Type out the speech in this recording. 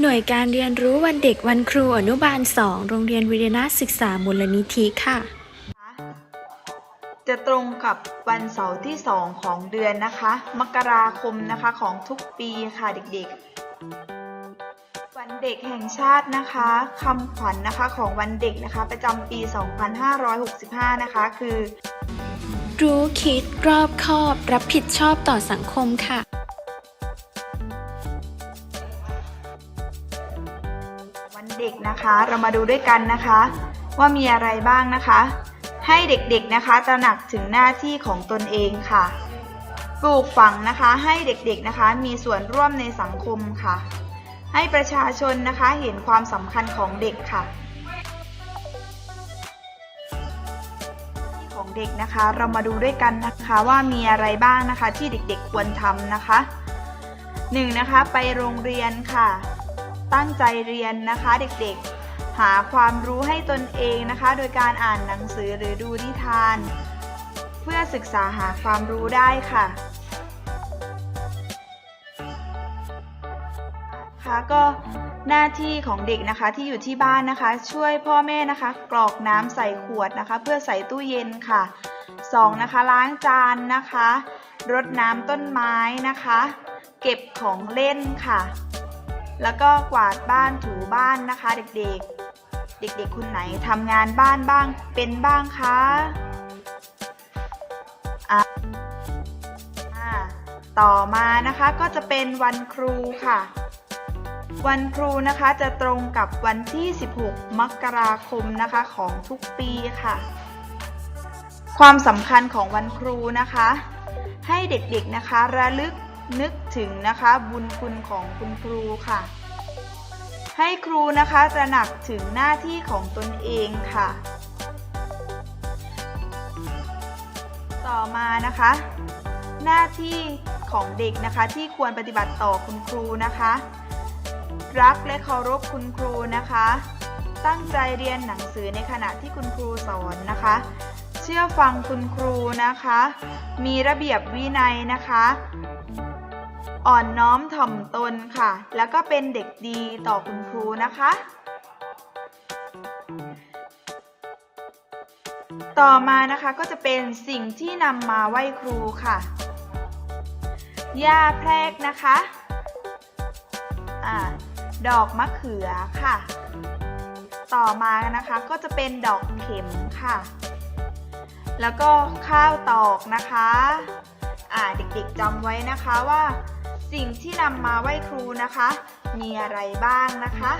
หน่วยการเรียนรู้วันเด็กวันครูอนุบาล 2 โรงเรียนวิทยาศึกษามูลนิธิค่ะ จะตรงกับวันเสาร์ที่ 2 ของเดือนนะคะ มกราคมนะคะของทุกปีค่ะเด็กๆ วันเด็กแห่งชาตินะคะคำขวัญนะคะของวันเด็กนะคะ ประจำปี 2565 นะคะ คือ รู้คิดรอบคอบ รับผิดชอบต่อสังคมค่ะ ด็กนะคะ เรามาดูด้วยกันนะคะ ว่ามีอะไรบ้างนะคะ ให้เด็กๆนะคะ ตระหนักถึงหน้าที่ของตนเองค่ะ ปลูกฝังนะคะให้เด็กๆนะคะ มีส่วนร่วมในสังคมค่ะ ให้ประชาชนนะคะเห็นความสำคัญของเด็กค่ะของเด็กนะคะ เรามาดูด้วยกันนะคะว่ามีอะไรบ้างนะคะที่เด็กๆควรทำนะคะหนึ่งนะคะไปโรงเรียนค่ะ ตั้งใจเรียนนะคะเด็กๆ หาความรู้ให้ตนเองนะคะ โดยการอ่านหนังสือหรือดูนิทาน เพื่อศึกษาหาความรู้ได้ค่ะค่ะก็หน้าที่ของเด็กนะคะที่อยู่ที่บ้านนะคะ ช่วยพ่อแม่นะคะ กรอกน้ำใส่ขวดนะคะ เพื่อใส่ตู้เย็นค่ะสองนะคะล้างจานนะคะรดน้ำต้นไม้นะคะ เก็บของเล่นค่ะ แล้วก็กวาดบ้านถูบ้านนะคะ เด็กๆ เด็กๆ คนไหนทำงานบ้านบ้างเป็นบ้างคะอะอ่าต่อมานะคะก็จะเป็นวันครูค่ะ วันครูนะคะจะตรงกับวันที่ 16 มกราคมนะคะของทุกปีค่ะ ความสำคัญของวันครูนะคะ ให้เด็กๆนะคะระลึก นึกถึงนะคะบุญคุณของคุณครูค่ะ ให้ครูนะคะตระหนักถึงหน้าที่ของตนเองค่ะ ต่อมานะคะ หน้าที่ของเด็กนะคะที่ควรปฏิบัติต่อคุณครูนะคะ รักและเคารพคุณครูนะคะ ตั้งใจเรียนหนังสือในขณะที่คุณครูสอนนะคะ เชื่อฟังคุณครูนะคะ มีระเบียบวินัยนะคะ อ่อนน้อมถ่อมตนค่ะ แล้วก็เป็นเด็กดีต่อคุณครูนะคะ ต่อมานะคะก็จะเป็นสิ่งที่นำมาไหว้ครูค่ะหญ้าแพรกนะคะอ่าดอกมะเขือค่ะ ต่อมานะคะก็จะเป็นดอกเข็มค่ะ แล้วก็ข้าวตอกนะคะ อ่าเด็กๆจำไว้นะคะว่า สิ่งที่นำมาไหว้ครูนะคะ มีอะไรบ้างนะคะ